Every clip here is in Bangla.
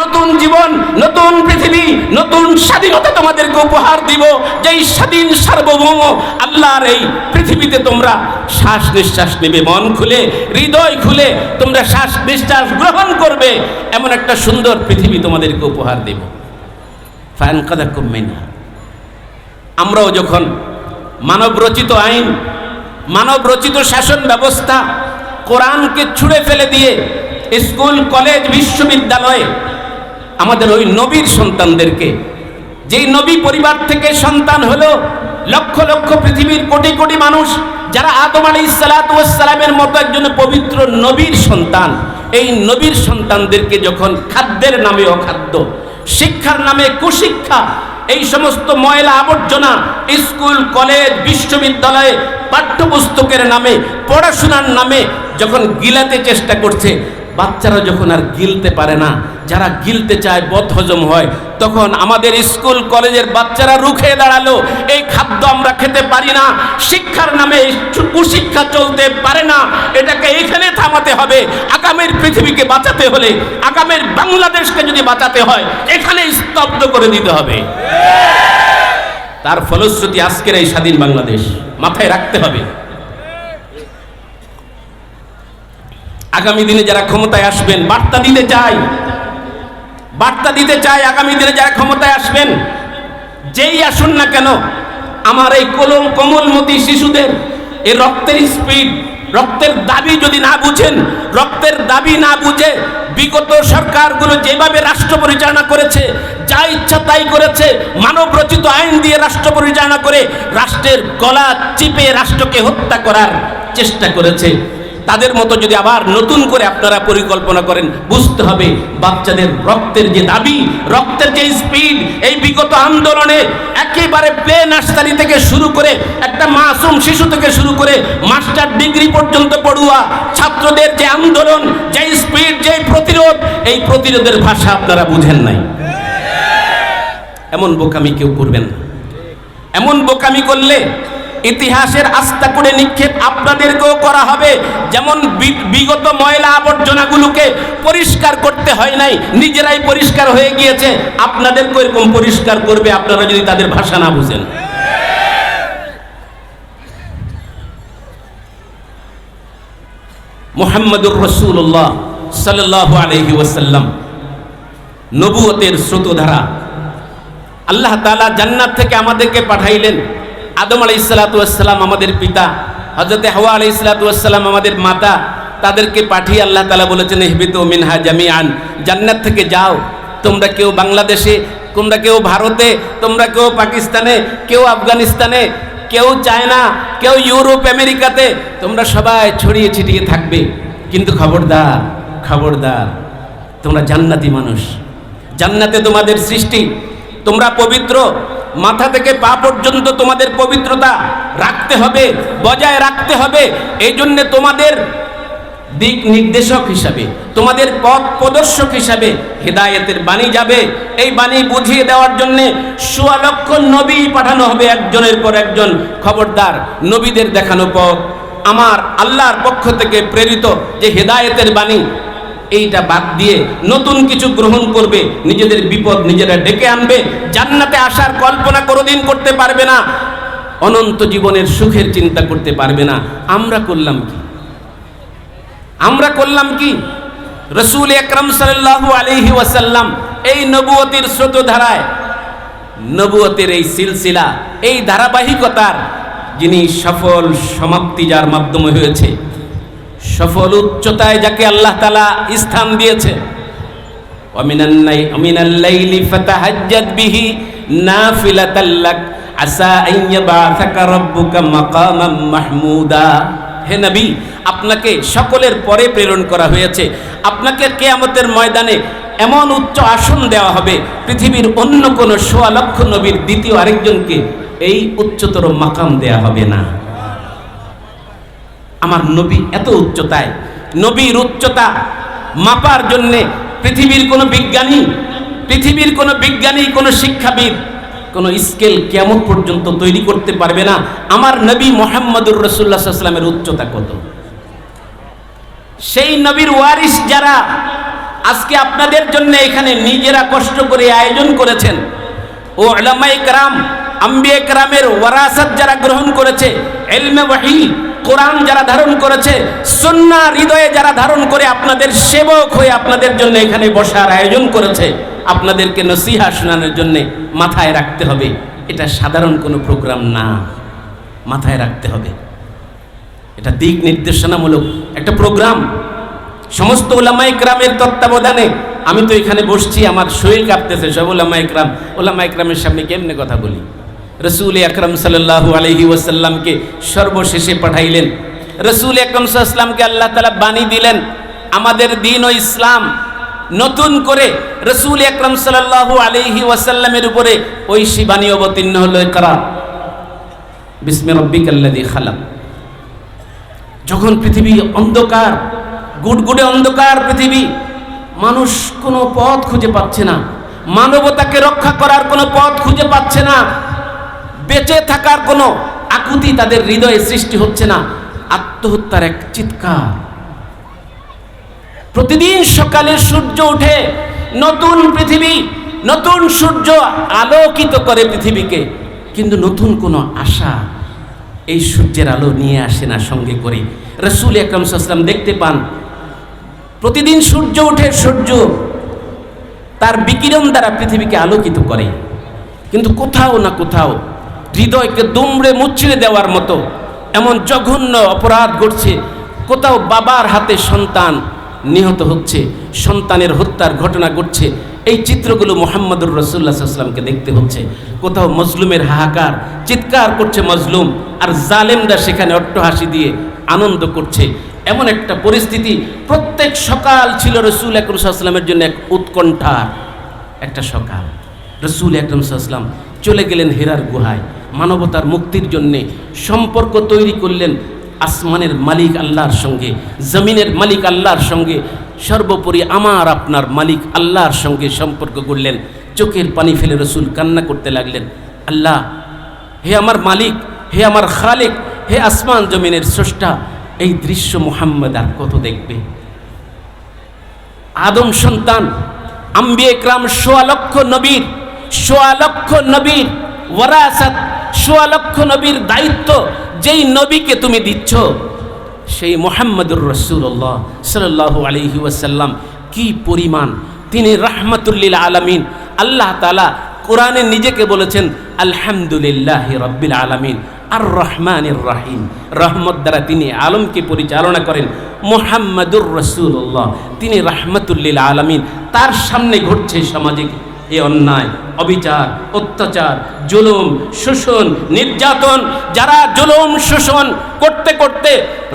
নতুন জীবন, নতুন পৃথিবী, নতুন স্বাধীনতা তোমাদেরকে উপহার দিব। যেই স্বাধীন সার্বভৌম আল্লাহর এই পৃথিবীতে তোমরা শ্বাস নিঃশ্বাস নেবে, মন খুলে, হৃদয় খুলে তোমরা শ্বাস নিঃশ্বাস গ্রহণ করবে, এমন একটা সুন্দর পৃথিবী তোমাদেরকে উপহার দেব। ফান কাদা কমেনা আমরাও যখন মানব রচিত আইন মানব রচিত শাসন ব্যবস্থা কোরআনকে ছুঁড়ে ফেলে দিয়ে স্কুল, কলেজ, বিশ্ববিদ্যালয়ে আমাদের ওই নবীর সন্তানদেরকে। যেই নবী পরিবার থেকে সন্তান হলো, লক্ষ লক্ষ পৃথিবীর কোটি কোটি মানুষ, যারা আদম আলী সালাতামের মতো একজন পবিত্র নবীর সন্তান, এই নবীর সন্তানদেরকে যখন খাদ্যের নামে অখাদ্য, শিক্ষার নামে কুশিক্ষা, এই সমস্ত ময়লা আবর্জনা স্কুল, কলেজ, বিশ্ববিদ্যালয়ে পাঠ্যপুস্তকের নামে, পড়াশোনার নামে যখন গিলাতে চেষ্টা করছে, বাচ্চারা যখন আর গিলতে পারে না যারা গিলতে চায় বদ হজম হয়, তখন আমাদের স্কুল, কলেজের বাচ্চারা রুখে দাঁড়াল। এই খাদ্য আমরা খেতে পারি না, শিক্ষার নামে কুশিক্ষা চলতে পারে না, এটাকে এখানে থামাতে হবে। আগামীর পৃথিবীকে বাঁচাতে হলে, আগামীর বাংলাদেশকে যদি বাঁচাতে হয়, এখানে স্তব্ধ করে দিতে হবে। তার ফলশ্রুতি আজকের এই স্বাধীন বাংলাদেশ মাথায় রাখতে হবে। আগামী দিনে যারা ক্ষমতায় আসবেন, বার্তা দিতে চাই বার্তা দিতে চাই আগামী দিনে যারা ক্ষমতায় আসবেন, যেই আসুন না কেন, আমার এই কলম কোমলমতি শিশুদের এই রক্তের স্পিড রক্তের দাবি যদি না বুঝেন, রক্তের দাবি না বুঝে বিগত সরকারগুলো যেভাবে রাষ্ট্র পরিচালনা করেছে, যা ইচ্ছা তাই করেছে, মানব রচিত আইন দিয়ে রাষ্ট্র পরিচালনা করে রাষ্ট্রের গলা চিপে রাষ্ট্রকে হত্যা করার চেষ্টা করেছে। তাদের মতো যদি আবার নতুন করে আপনারা পরিকল্পনা করেন, বুঝতে হবে বাচ্চাদের রক্তের যে দাবি, রক্তের যে স্পিড এই বিগত আন্দোলনে একেবারে প্লে নার্সারি থেকে শুরু করে একটা মাসুম শিশু থেকে শুরু করে মাস্টার ডিগ্রি পর্যন্ত পড়ুয়া ছাত্রদের যে আন্দোলন, যে স্পিড যে প্রতিরোধ, এই প্রতিরোধের ভাষা আপনারা বুঝেন নাই। এমন বোকামি কেউ করবেন না। এমন বোকামি করলে ইতিহাসের আস্থা করে নিক্ষেপ আপনাদেরকেও করা হবে। যেমন বিগত ময়লা আবর্জনাগুলোকে পরিষ্কার করতে হয় নাই, নিজেরাই পরিষ্কার হয়ে গিয়েছে। আপনাদেরকেও এরকম পরিষ্কার করবে আপনারা যদি তাদের ভাষা না বুঝেন। মোহাম্মদুর রসুল্লাহ সাল্লাহ আলহি ওয়াসাল্লাম নবুয়তের স্রোতধারা। আল্লাহ তালা জান্নাত থেকে আমাদেরকে পাঠাইলেন। আদম আলাই ইসালাতাম আমাদের পিতা হজরতে হাওয়া আলাই ইসালাতাম আমাদের মাতা, তাদেরকে পাঠিয়ে আল্লাহ তালা বলেছেন হেবিত মিনহা জামিয়ান জান্নাত থেকে যাও। তোমরা কেউ বাংলাদেশে, তোমরা কেউ ভারতে, তোমরা কেউ পাকিস্তানে, কেউ আফগানিস্তানে, কেউ চায়না, কেউ ইউরোপ, আমেরিকাতে, তোমরা সবাই ছড়িয়ে ছিটিয়ে থাকবে। কিন্তু খবরদার খবরদার, তোমরা জান্নাতি মানুষ। জান্নাতে তোমাদের সৃষ্টি, তোমরা পবিত্র মাথা থেকে পা পর্যন্ত তোমাদের পবিত্রতা রাখতে হবে, বজায় রাখতে হবে। এই জন্যে তোমাদের দিক নির্দেশক হিসাবে, তোমাদের পথ প্রদর্শক হিসাবে হেদায়েতের বাণী যাবে। এই বাণী বুঝিয়ে দেওয়ার জন্য লক্ষ নবী পাঠানো হবে একজনের পর একজন খবরদার, নবীদের দেখানো পথ। আমার আল্লাহর পক্ষ থেকে প্রেরিত যে হেদায়েতের বাণী এইটা বাদ দিয়ে নতুন কিছু গ্রহণ করবে, নিজেদের বিপদ নিজেরা ডেকে আনবে, জান্নাতে আসার কল্পনা কোনোদিন করতে পারবে না, অনন্ত জীবনের সুখের চিন্তা করতে পারবে না। আমরা করলাম কি? আমরা করলাম কি? রসুল একরম সাল্লাহু আলহি ওয়াসাল্লাম এই নবুয়তির স্রোত ধারায় নবুয়তের এই সিলসিলা, এই ধারাবাহিকতার যিনি সফল সমাপ্তি যার মাধ্যমে হয়েছে সফল উচ্চতায় যাকে আল্লাহ তালা স্থান দিয়েছে। হে নবী, আপনাকে সকলের পরে প্রেরণ করা হয়েছে। আপনাকে কেয়ামতের ময়দানে এমন উচ্চ আসন দেওয়া হবে, পৃথিবীর অন্য কোনো সোয়া লক্ষ নবীর দ্বিতীয় আরেকজনকে এই উচ্চতর মাকাম দেয়া হবে না। আমার নবী এত উচ্চতায়। নবীর উচ্চতা মাপার জন্যে পৃথিবীর কোনো বিজ্ঞানী, পৃথিবীর কোনো বিজ্ঞানী, কোনো শিক্ষাবিদ, কোনো স্কেল কেমন পর্যন্ত তৈরি করতে পারবে না। আমার নবী মোহাম্মদুর রসুল্লাহামের উচ্চতা কত? সেই নবীর ওয়ারিস যারা আজকে আপনাদের জন্য এখানে নিজেরা কষ্ট করে আয়োজন করেছেন, ও আলামাই কারাম, আম্বিয়ে কারামের ওয়ারাসাত যারা গ্রহণ করেছে এলমে ওয়াহি কোরআন যারা ধারণ করেছে সন্না হৃদয়ে যারা ধারণ করে আপনাদের সেবক হয়ে আপনাদের জন্য এখানে বসার আয়োজন করেছে, আপনাদেরকে নসিহা শোনানোর জন্য মাথায় রাখতে হবে। এটা সাধারণ কোনো প্রোগ্রাম না। মাথায় রাখতে হবে। এটা দিক নির্দেশনামূলক একটা প্রোগ্রাম। সমস্ত ওলামাই গ্রামের তত্ত্বাবধানে আমি তো এখানে বসছি, আমার শরীর কাঁপতেছে, সব ওলামাই গ্রাম ওলামাই গ্রামের সামনে কেমনে কথা বলি? রসুল আকরম সাল্লাহু আলহি ওয়াসাল্লামকে সর্বশেষে পাঠাইলেন। রসুল আকরম সাল্লামকে আল্লাহ তালা বাণী দিলেন, আমাদের দিন ও ইসলাম নতুন করে রসুল আকরম সাল্লাহু আলহি ওয়াসাল্লামের উপরে ঐশী বাণী অবতীর্ণ হলো করা বিস্মে রব্বিক আল্লাদি খালাক। যখন পৃথিবী অন্ধকার, গুডগুডে অন্ধকার পৃথিবী, মানুষ কোনো পথ খুঁজে পাচ্ছে না, মানবতাকে রক্ষা করার কোনো পথ খুঁজে পাচ্ছে না বেঁচে থাকার কোনো আকুতি তাদের হৃদয়ে সৃষ্টি হচ্ছে না। আত্মহত্যার এক চিৎকার। প্রতিদিন সকালে সূর্য উঠে নতুন পৃথিবী, নতুন সূর্য আলোকিত করে পৃথিবীকে। কিন্তু নতুন কোনো আশা এই সূর্যের আলো নিয়ে আসে না সঙ্গে করে। রসুল আকরম সাল্লাম দেখতে পান, প্রতিদিন সূর্য ওঠে সূর্য তার বিকিরণ দ্বারা পৃথিবীকে আলোকিত করে। কিন্তু কোথাও না কোথাও হৃদয়কে দুমড়ে মুচড়ে দেওয়ার মতো এমন জঘন্য অপরাধ ঘটছে। কোথাও বাবার হাতে সন্তান নিহত হচ্ছে, সন্তানের হত্যার ঘটনা ঘটছে। এই চিত্রগুলো মোহাম্মদুর রসুল্লাহ সাল্লামকে দেখতে হচ্ছে। কোথাও মজলুমের হাহাকার, চিৎকার করছে মজলুম আর জালেমরা সেখানে অট্টহাসি দিয়ে আনন্দ করছে। এমন একটা পরিস্থিতি, প্রত্যেক সকাল ছিল রসুল আকরম সাল্লামের জন্য এক উৎকণ্ঠার একটা সকাল। রসুল আকরম সাল্লাম চলে গেলেন হেরার গুহায়। মানবতার মুক্তির জন্যে সম্পর্ক তৈরি করলেন আসমানের মালিক আল্লাহর সঙ্গে, জমিনের মালিক আল্লাহর সঙ্গে, সর্বোপরি আমার আপনার মালিক আল্লাহর সঙ্গে সম্পর্ক করলেন। চোখের পানি ফেলে রসুল কান্না করতে লাগলেন। আল্লাহ, হে আমার মালিক, হে আমার খালেক, হে আসমান জমিনের স্রষ্টা, এই দৃশ্য মোহাম্মদ আর কত দেখবে? আদম সন্তান আম্বি একরাম সোয়া লক্ষ নবীর, সোয়া লক্ষ নবীর, ওয়ারাসাত সোয়া লক্ষ নবীর দায়িত্ব যেই নবীকে তুমি দিচ্ছ, সেই মোহাম্মদুর রসুল্লাহ সাল্লাহ আলহি ওয়াসাল্লাম কি পরিমাণ? তিনি রাহমাতুল্লিল আলমিন। আল্লাহ তালা কোরআনে নিজেকে বলেছেন, আলহামদুলিল্লাহ রব্বিল আলমিন আর রহমানের রাহিম। রহমত দ্বারা তিনি আলমকে পরিচালনা করেন মোহাম্মদুর রসুল্লাহ তিনি রাহমাতুল্লিল আলমিন। তার সামনে ঘটছে সামাজিক এ অন্যায়, অবিচার, অত্যাচার, জুলুম, শোষণ, নির্যাতন, যারা জুলুম, শোষণ করতে করতে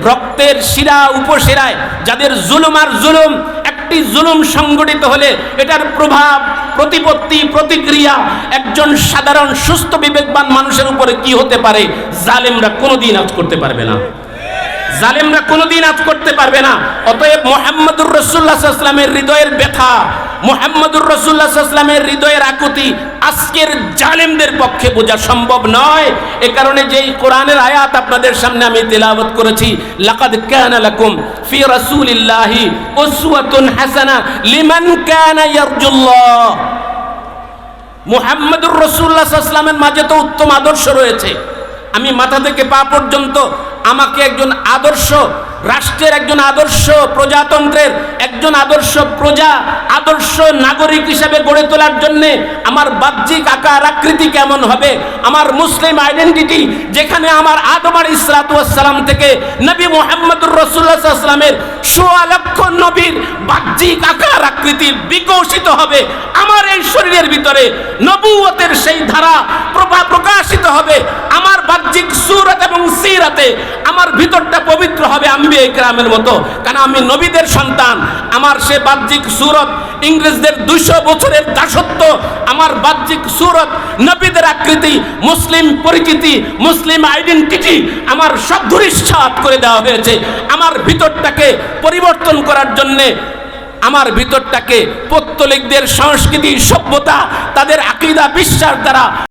রক্তের শিরা উপশিরায়, যাদের জুলুম আর জুলুম, একটি জুলুম সংগঠিত হলে এটার প্রভাব, প্রতিপত্তি, প্রতিক্রিয়া একজন সাধারণ, সুস্থ, বিবেকবান মানুষের উপরে কি হতে পারে, জালেমরা কোনোদিন আজ করতে পারবে না। জালেমরা কোনোদিন আজ করতে পারবে না। অতএব মোহাম্মদুর রসুল্লাহামের হৃদয়ের ব্যথা, মোহাম্মদুর রসুল্লাহামের হৃদয়ের আকুতি আজকের জালেমদের পক্ষে বোঝা সম্ভব নয়। এ কারণে যেই কোরআনের আয়াত আপনাদের সামনে আমি তেলাওয়াত করেছি, লাকাদ লাকুম ফি রাসূলিল্লাহি উসওয়াতুন হাসানা লিমান কানা ইয়ারজুল্লাহ। মুহাম্মদুর রসুল্লাহ সাল্লামের মাঝে তো উত্তম আদর্শ রয়েছে। আমি মাথা থেকে পা পর্যন্ত আমাকে একজন আদর্শ রাষ্ট্রের একজন আদর্শ প্রজাতন্ত্রের একজন আদর্শ প্রজা, আদর্শ নাগরিক হিসেবে গড়ে তোলার জন্য আমার বাহ্যিক আকার, আকৃতি কেমন হবে? আমার মুসলিম আইডেন্টিটি যেখানে আমার আদমার ইসরাতাম থেকে নবী মোহাম্মদুর রসুল্লাহামের সোয়া লক্ষ নবীর বাহ্যিক আকার, আকৃতি বিকশিত হবে। আমার এই শরীরের ভিতরে নবুয়তের সেই ধারা প্রভা প্রকাশিত হবে। আমার বাহ্যিক সুরত এবং সিরাতে আমার ভিতরটা পবিত্র হবে। আম্বি গ্রামের মতো। কারণ আমি নবীদের সন্তান, আমার সে বাহ্যিক সুরত ইংরেজদের দুইশো বছরের দাসত্ব, আমার বাহ্যিক সুরত নবীদের আকৃতি, মুসলিম পরিচিতি, মুসলিম আইডেন্টিটি আমার সব ধূলিসাৎ করে দেওয়া হয়েছে। আমার ভিতরটাকে পরিবর্তন করার জন্যে, আমার ভিতরটাকে পত্তলিকদের সংস্কৃতি, সভ্যতা, তাদের আকিদা, বিশ্বাস দ্বারা